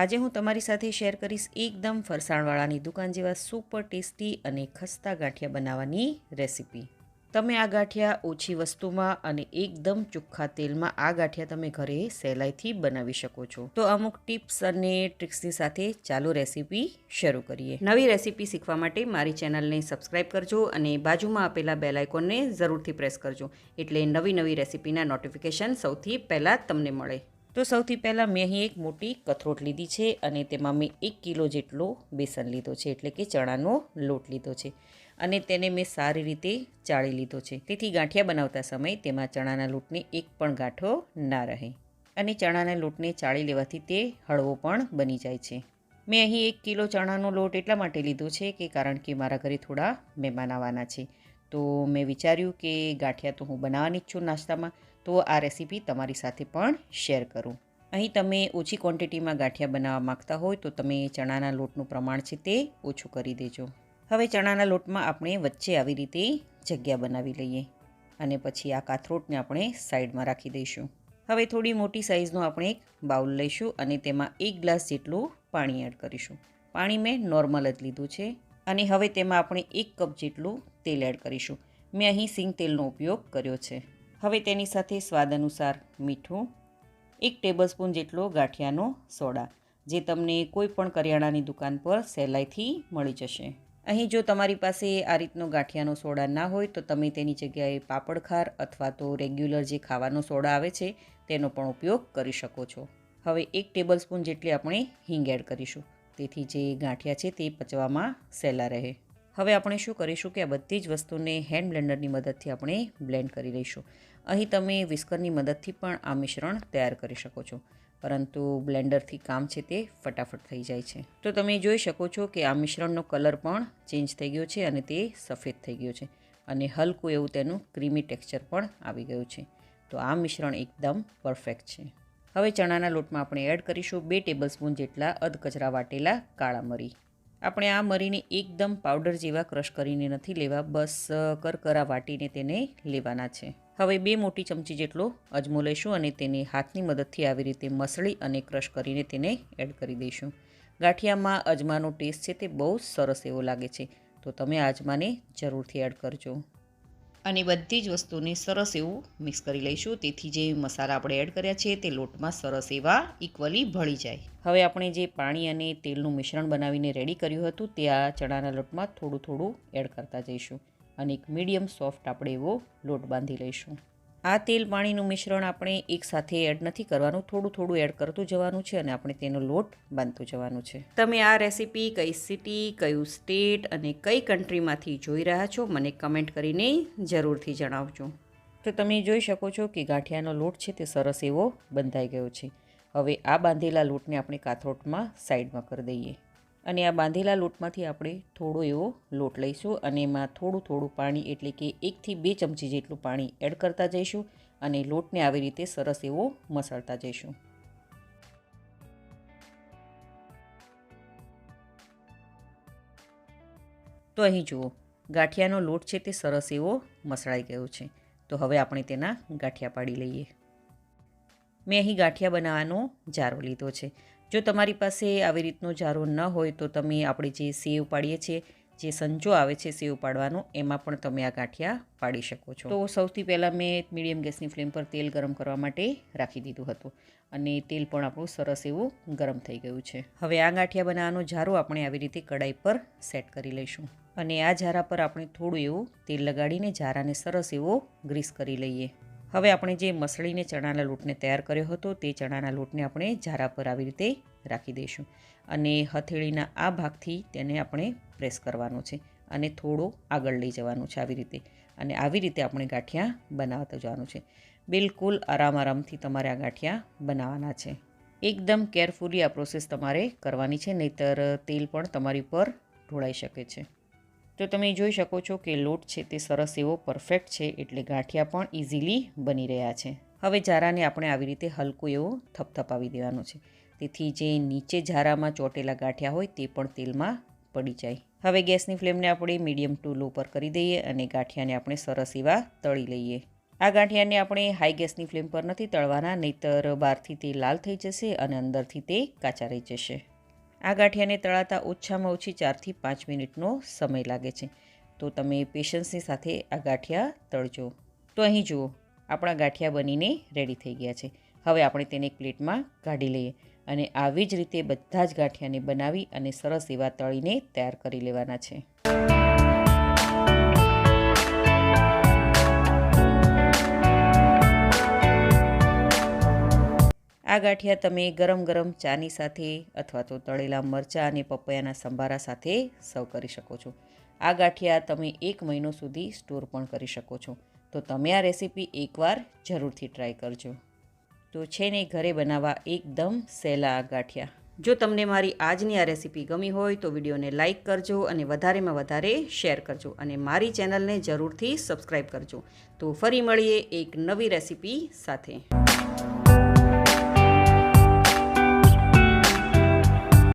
આજે હું તમારી સાથે શેર કરીશ એકદમ ફરસાણવાળાની દુકાન જેવા સુપર ટેસ્ટી અને ખસ્તા ગાંઠિયા બનાવવાની રેસીપી તમે આ ગાંઠિયા ઓછી વસ્તુમાં અને એકદમ ચોખ્ખા તેલમાં આ ગાંઠિયા તમે ઘરે સહેલાઈથી બનાવી શકો છો. તો અમુક ટિપ્સ અને ટ્રિક્સની સાથે ચાલો રેસીપી શરૂ કરીએ. નવી રેસીપી શીખવા માટે મારી ચેનલને સબસ્ક્રાઈબ કરજો અને બાજુમાં આપેલા બેલ આઇકોનને જરૂરથી પ્રેસ કરજો. એટલે નવી નવી રેસીપીના નોટિફિકેશન સૌથી પહેલાં તમને મળે. તો સૌથી પહેલાં મેં અહીં એક મોટી કથરોટ લીધી છે અને તેમાં મેં એક કિલો જેટલો બેસન લીધો છે, એટલે કે ચણાનો લોટ લીધો છે. અને તેને મેં સારી રીતે ચાળી લીધો છે. તેથી ગાંઠિયા બનાવતા સમયે તેમાં ચણાના લોટને એક પણ ગાંઠો ના રહે. અને ચણાના લોટને ચાળી લેવાથી તે હળવો પણ બની જાય છે. મેં અહીં એક કિલો ચણાનો લોટ એટલા માટે લીધો છે કે કારણ કે મારા ઘરે થોડા મહેમાન આવવાના છે. તો મેં વિચાર્યું કે ગાંઠિયા તો હું બનાવવાની જ છું નાસ્તામાં. તો આ રેસીપી તમારી સાથે પણ શેર કરું. અહીં તમે ઓછી ક્વોન્ટિટીમાં ગાંઠિયા બનાવવા માગતા હોય તો તમે ચણાના લોટનું પ્રમાણ છે તે ઓછું કરી દેજો. હવે ચણાના લોટમાં આપણે વચ્ચે આવી રીતે જગ્યા બનાવી લઈએ અને પછી આ કાથરોટને આપણે સાઈડમાં રાખી દઈશું. હવે થોડી મોટી સાઇઝનો આપણે એક બાઉલ લઈશું અને તેમાં એક ગ્લાસ જેટલું પાણી એડ કરીશું. પાણી મેં નોર્મલ જ લીધું છે અને હવે તેમાં આપણે એક કપ જેટલું તેલ એડ કરીશું. મેં અહીં સિંગ તેલનો ઉપયોગ કર્યો છે. હવે તેની સાથે સ્વાદ અનુસાર મીઠું, એક ટેબલસ્પૂન જેટલો ગાંઠિયાનો સોડા, જે તમને કોઈ પણ કરિયાણાની દુકાન પર સહેલાઈથી મળી જશે. અહીં જો તમારી પાસે આ રીતનો ગાંઠિયાનો સોડા ના હોય, તો તમે તેની જગ્યાએ પાપડખાર અથવા તો રેગ્યુલર જે ખાવાનો સોડા આવે છે, તેનો પણ ઉપયોગ કરી શકો છો. હવે એક ટેબલસ્પૂન જેટલી આપણે હિંગ એડ કરીશું. તેથી જે ગાંઠિયા છે તે પચવામાં સહેલા રહે. હવે આપણે શું કરીશું કે આ બધી જ વસ્તુને હેન્ડ બ્લેન્ડરની મદદથી આપણે બ્લેન્ડ કરી લઈશું. અહીં તમે વિસ્કરની મદદથી પણ આ મિશ્રણ તૈયાર કરી શકો છો. પરંતુ બ્લેન્ડરથી કામ છે તે ફટાફટ થઈ જાય છે. તો તમે જોઈ શકો છો કે આ મિશ્રણનો કલર પણ ચેન્જ થઈ ગયો છે અને તે સફેદ થઈ ગયો છે. અને હલકું એવું તેનું ક્રીમી ટેક્સચર પણ આવી ગયું છે. તો આ મિશ્રણ એકદમ પરફેક્ટ છે. હવે ચણાના લોટમાં આપણે એડ કરીશું બે ટેબલસ્પૂન જેટલા અધકચરા વાટેલા કાળા મરી. આપણે આ મરીને એકદમ પાવડર જેવા ક્રશ કરીને નથી લેવા, બસ કરકરા વાટીને તેને લેવાના છે. હવે બે મોટી ચમચી જેટલો અજમો લઈશું અને તેને હાથની મદદથી આવી રીતે મસળી અને ક્રશ કરીને તેને એડ કરી દઈશું. ગાંઠિયામાં અજમાનો ટેસ્ટ છે તે બહુ સરસ એવો લાગે છે, તો તમે અજમાને જરૂરથી એડ કરજો. અને બધી જ વસ્તુને સરસ એવું મિક્સ કરી લઈશું. તેથી જે મસાલા આપણે એડ કર્યા છે તે લોટમાં સરસ એવા ઇક્વલી ભળી જાય. હવે આપણે જે પાણી અને તેલનું મિશ્રણ બનાવીને રેડી કર્યું હતું તે આ ચણાના લોટમાં થોડું થોડું એડ કરતા જઈશું. અને એક મીડિયમ સોફ્ટ આપણે એવો લોટ બાંધી લઈશું. આ તેલ પાણીનું મિશ્રણ આપણે એકસાથે એડ નથી કરવાનું થોડું થોડું એડ કરતું જવાનું છે અને આપણે તેનો લોટ બાંધતું જવાનું છે. તમે આ રેસીપી કઈ સિટી કયું સ્ટેટ અને કઈ કન્ટ્રીમાંથી જોઈ રહ્યા છો મને કમેન્ટ કરીને જરૂરથી જણાવજો. તો તમે જોઈ શકો છો કે ગાંઠિયાનો લોટ છે તે સરસ એવો બંધાઈ ગયો છે. હવે આ બાંધેલા લોટને આપણે કાથરોટમાં સાઈડમાં કરી દઈએ. અને આ બાંધેલા લોટમાંથી આપણે થોડો એવો લોટ લઈશું અને એમાં થોડું થોડું પાણી એટલે કે એકથી બે ચમચી જેટલું પાણી એડ કરતા જઈશું અને લોટને આવી રીતે સરસ એવો મસળતા જઈશું. તો અહીં જુઓ, ગાંઠિયાનો લોટ છે તે સરસ એવો મસળાઈ ગયો છે. તો હવે આપણે તેના ગાંઠિયા પાડી લઈએ. મેં અહીં ગાંઠિયા બનાવવાનો જારો લીધો છે. જો તમારી પાસે આવી રીતનો જારો ન હોય તો તમે આપણે જે સેવ પાડીએ છીએ, જે સંચો આવે છે સેવ પાડવાનો, એમાં પણ તમે આ ગાંઠિયા પાડી શકો છો. તો સૌથી પહેલાં મેં મીડિયમ ગેસની ફ્લેમ પર તેલ ગરમ કરવા માટે રાખી દીધું હતું અને તેલ પણ આપણું સરસ એવું ગરમ થઈ ગયું છે. હવે આ ગાંઠિયા બનાવવાનો જારો આપણે આવી રીતે કડાઈ પર સેટ કરી લઈશું અને આ જારા પર આપણે થોડું એવું તેલ લગાડીને જારાને સરસ એવો ગ્રીસ કરી લઈએ. હવે આપણે જે મસળીને ચણાના લોટને તૈયાર કર્યો હતો તે ચણાના લોટને આપણે ઝારા પર આવી રીતે રાખી દઈશું અને હથેળીના આ ભાગથી તેને આપણે પ્રેસ કરવાનો છે અને થોડો આગળ લઈ જવાનું છે આવી રીતે અને આવી રીતે આપણે ગાંઠિયા બનાવતા જવાનું છે. બિલકુલ આરામ આરામથી તમારે આ ગાંઠિયા બનાવવાના છે. એકદમ કેરફુલી આ પ્રોસેસ તમારે કરવાની છે, નહીતર તેલ પણ તમારી પર ઢોળાઈ શકે છે. તો તમે જોઈ શકો છો કે લોટ છે તે સરસ એવો પરફેક્ટ છે એટલે ગાંઠિયા પણ ઇઝીલી બની રહ્યા છે. હવે ઝારાને આપણે આવી રીતે હલકો એવો થપથપાવી દેવાનો છે. તેથી જે નીચે ઝારામાં ચોટેલા ગાંઠિયા હોય તે પણ તેલમાં પડી જાય. હવે ગેસની ફ્લેમને આપણે મીડિયમ ટુ લો પર કરી દઈએ અને ગાંઠિયાને આપણે સરસ એવા તળી લઈએ. આ ગાંઠિયાને આપણે હાઈ ગેસની ફ્લેમ પર નથી તળવાના, નહીંતર બહારથી તે લાલ થઈ જશે અને અંદરથી તે કાચા રહી જશે. આ ગાંઠિયાને તળાતા ઓછામાં ઓછી ચારથી પાંચ મિનિટનો સમય લાગે છે. તો તમે પેશન્સની સાથે આ ગાંઠિયા તળજો. તો અહીં જુઓ, આપણા ગાંઠિયા બનીને રેડી થઈ ગયા છે. હવે આપણે તેને એક પ્લેટમાં કાઢી લઈએ અને આવી જ રીતે બધા જ ગાંઠિયાને બનાવી અને સરસ એવા તળીને તૈયાર કરી લેવાના છે. આ ગાંઠિયા તમે ગરમ ગરમ ચાની સાથે અથવા તો તળેલા મરચાં અને પપૈયાના સંભારા સાથે સર્વ કરી શકો છો. આ ગાંઠિયા તમે એક મહિનો સુધી સ્ટોર પણ કરી શકો છો. તો તમે આ રેસીપી એકવાર જરૂરથી ટ્રાય કરજો. તો છે ને ઘરે બનાવવા એકદમ સહેલા આ ગાંઠિયા. જો તમને મારી આજની આ રેસીપી ગમી હોય તો વિડીયોને લાઇક કરજો અને વધારેમાં વધારે શેર કરજો અને મારી ચેનલને જરૂરથી સબસ્ક્રાઈબ કરજો. તો ફરી મળીએ એક નવી રેસીપી સાથે.